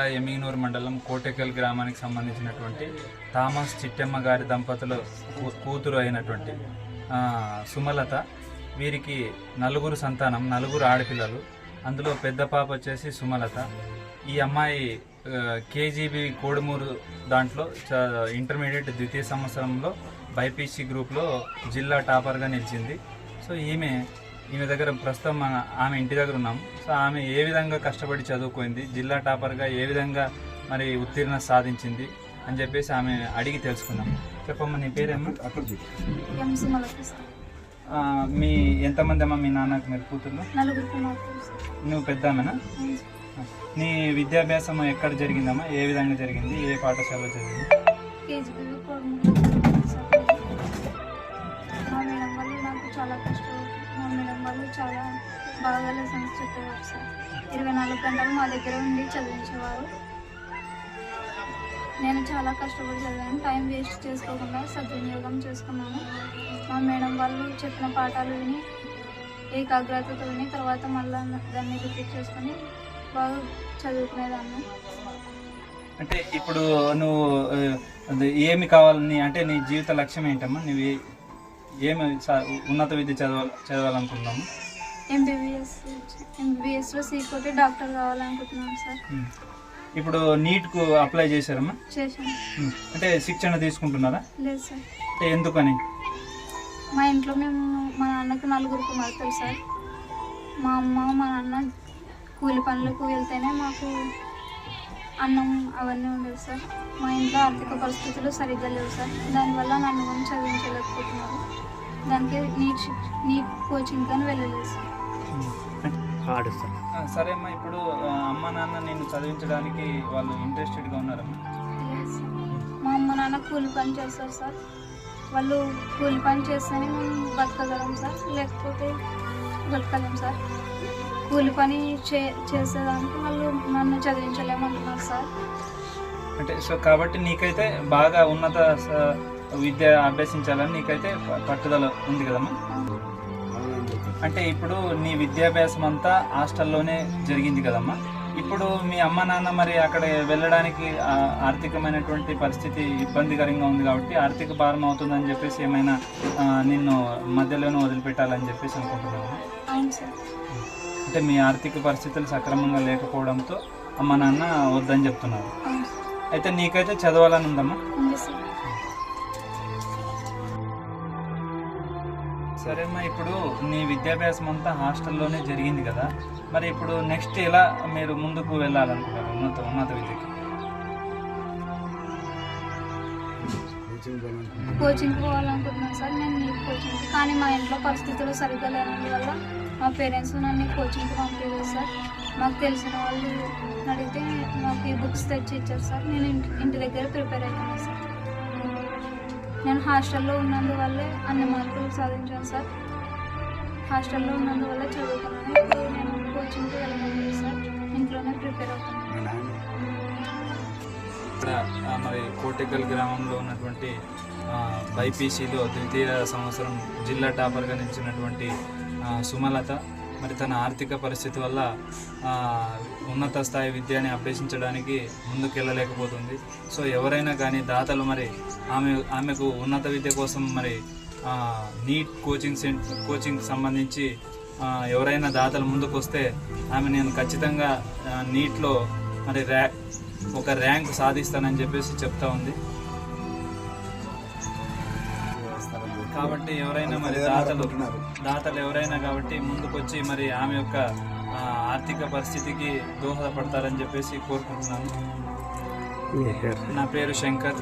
ఎమిగినూరు మండలం కోటెకల్ గ్రామానికి సంబంధించినటువంటి థామస్ చిట్టెమ్మ గారి దంపతుల కూతురు అయినటువంటి సుమలత. వీరికి నలుగురు సంతానం నలుగురు ఆడపిల్లలు. అందులో పెద్ద పాప వచ్చేసి సుమలత. ఈ అమ్మాయి కేజీబీ కోడుమూరు దాంట్లో చ- ఇంటర్మీడియట్ ద్వితీయ సంవత్సరంలో బైపీసీ గ్రూప్లో జిల్లా టాపర్గా నిలిచింది. సో ఈమె ఈమె దగ్గర ప్రస్తుతం మన ఆమె ఇంటి దగ్గర ఉన్నాం. సో ఆమె ఏ విధంగా కష్టపడి చదువుకుంది జిల్లా టాపర్గా ఏ విధంగా మరి ఉత్తీర్ణ సాధించింది అని చెప్పేసి ఆమె అడిగి తెలుసుకుందాం. చెప్పమ్మా నీ పేరేమ్మా? మీ ఎంతమంది అమ్మా మీ నాన్నకు మీరు కూతుర్లు? నలుగురు కుమార్తెలు సార్. నువ్వు పెద్ద ఆమెనా అవును సార్. నీ విద్యాభ్యాసం ఎక్కడ జరిగిందమ్మా? ఏ విధంగా జరిగింది? ఏ పాఠశాలలో జరిగింది? చాలా కష్టం. మా మేడం వాళ్ళు చాలా బాగా లెసన్స్ చెప్పేవారు సార్. ఇరవై నాలుగు గంటలు మా దగ్గర ఉండి చదివించేవారు. నేను చాలా కష్టపడి చదివాను. టైం వేస్ట్ చేసుకోకుండా సద్వినియోగం చేసుకున్నాను. మా మేడం వాళ్ళు చెప్పిన పాఠాలు విని ఏకాగ్రతతో విని తర్వాత మళ్ళీ దాన్ని రిపీట్ చేసుకొని బాగా చదువుకునేదాన్ని. అంటే ఇప్పుడు నువ్వు ఏమి కావాలని అంటే నీ జీవిత లక్ష్యం ఏంటమ్మా? నువ్వు ఏమి ఉన్నత విద్య చదవాలి చదవాలనుకున్నాము ఎంబీబీఎస్ ఎంబీబీఎస్లో సీట్ కొట్టి డాక్టర్ కావాలనుకుంటున్నాను సార్. ఇప్పుడు నీట్కు అప్లై చేశారమ్మా చేశాను. అంటే శిక్షణ తీసుకుంటున్నారా? లేదు సార్. అంటే ఎందుకని? మా ఇంట్లో మేము మా నాన్నకు నలుగురు కుమార్తెలు సార్. మా అమ్మ మా నాన్న కూలి పనులకు వెళ్తేనే మాకు అన్నం అవన్నీ ఉండదు సార్. మా ఇంట్లో ఆర్థిక పరిస్థితులు సరిగ్గా లేవు సార్. దానివల్ల నన్ను చదివించలేకపోతున్నారు. దానికి నీట్ నీట్ కోచింగ్ కానీ వెళ్ళలేదు సార్. ఆ, సరే అమ్మా ఇప్పుడు అమ్మ నాన్న నేను చదివించడానికి వాళ్ళు ఇంట్రెస్టెడ్గా ఉన్నారమ్మా సార్. మా అమ్మ నాన్న కూలి పని చేస్తారు సార్. వాళ్ళు కూలి పని చేస్తేనే మేము బతకగలం సార్. లేకపోతే బతకలేం సార్. కూలి పని చే చేసేదానికి వాళ్ళు నన్ను చదివించలేమంటున్నారు సార్. అంటే సో కాబట్టి నీకైతే బాగా ఉన్నత విద్య అభ్యసించాలని నీకైతే పట్టుదల ఉంది కదమ్మా? అంటే ఇప్పుడు నీ విద్యాభ్యాసం అంతా హాస్టల్లోనే జరిగింది కదమ్మా? ఇప్పుడు మీ అమ్మ నాన్న మరి అక్కడ వెళ్ళడానికి ఆర్థికమైనటువంటి పరిస్థితి ఇబ్బందికరంగా ఉంది కాబట్టి ఆర్థిక భారం అవుతుందని చెప్పేసి ఏమైనా నిన్ను మధ్యలోనే వదిలిపెట్టాలని చెప్పేసి అనుకుంటున్నాను అంటే మీ ఆర్థిక పరిస్థితులు సక్రమంగా లేకపోవడంతో అమ్మ నాన్న వద్దని చెప్తున్నారు. అయితే నీకైతే చదవాలని ఉందమ్మా? సార్ అమ్మా ఇప్పుడు నీ విద్యాభ్యాసం అంతా హాస్టల్లోనే జరిగింది కదా. మరి ఇప్పుడు నెక్స్ట్ ఎలా మీరు ముందుకు వెళ్ళాలనుకుంటారు ఉన్నత ఉన్నత విద్యకి? కోచింగ్ పోవాలనుకుంటున్నాను సార్. నేను నీట్ కోచింగ్ కానీ మా ఇంట్లో పరిస్థితులు సరిగ్గా లేనందువల్ల మా పేరెంట్స్ నన్ను కోచింగ్కి పంపించలేదు సార్. మాకు తెలిసిన వాళ్ళు అడిగితే మాకు ఈ బుక్స్ తెచ్చి ఇచ్చారు సార్. నేను ఇంటి ఇంటి దగ్గర ప్రిపేర్ అవుతున్నాను సార్. నేను హాస్టల్లో ఉన్నందువల్లే అన్ని మార్కులు సాధించాను సార్. హాస్టల్లో ఉన్నందువల్ల చదువుకున్నాను. ఇప్పుడు నేను కోచింగ్కి వెళ్ళాను సార్. ఇంట్లోనే ప్రిపేర్ అవుతున్నాను. ఇక్కడ మరి కోటెకల్ గ్రామంలో ఉన్నటువంటి బైపీసీలో ద్వితీయ సంవత్సరం జిల్లా టాపర్గా నిలిచినటువంటి సుమలత మరి తన ఆర్థిక పరిస్థితి వల్ల ఉన్నత స్థాయి విద్యని అభ్యసించడానికి ముందుకెళ్ళలేకపోతుంది. సో ఎవరైనా కానీ దాతలు మరి ఆమె ఆమెకు ఉన్నత విద్య కోసం మరి నీట్ కోచింగ్ సెంటర్ కోచింగ్ సంబంధించి ఎవరైనా దాతలు ముందుకు వస్తే ఆమె నేను ఖచ్చితంగా నీట్లో మరి ర్యా ఒక ర్యాంక్ సాధిస్తానని చెప్పేసి చెప్తా ఉంది. కాబట్టి ఎవరైనా మరి దాతలు దాతలు ఎవరైనా కాబట్టి ముందుకొచ్చి మరి ఆమె యొక్క ఆర్థిక పరిస్థితికి దోహదపడతారని చెప్పేసి కోరుకుంటున్నాను. నా పేరు శంకర్.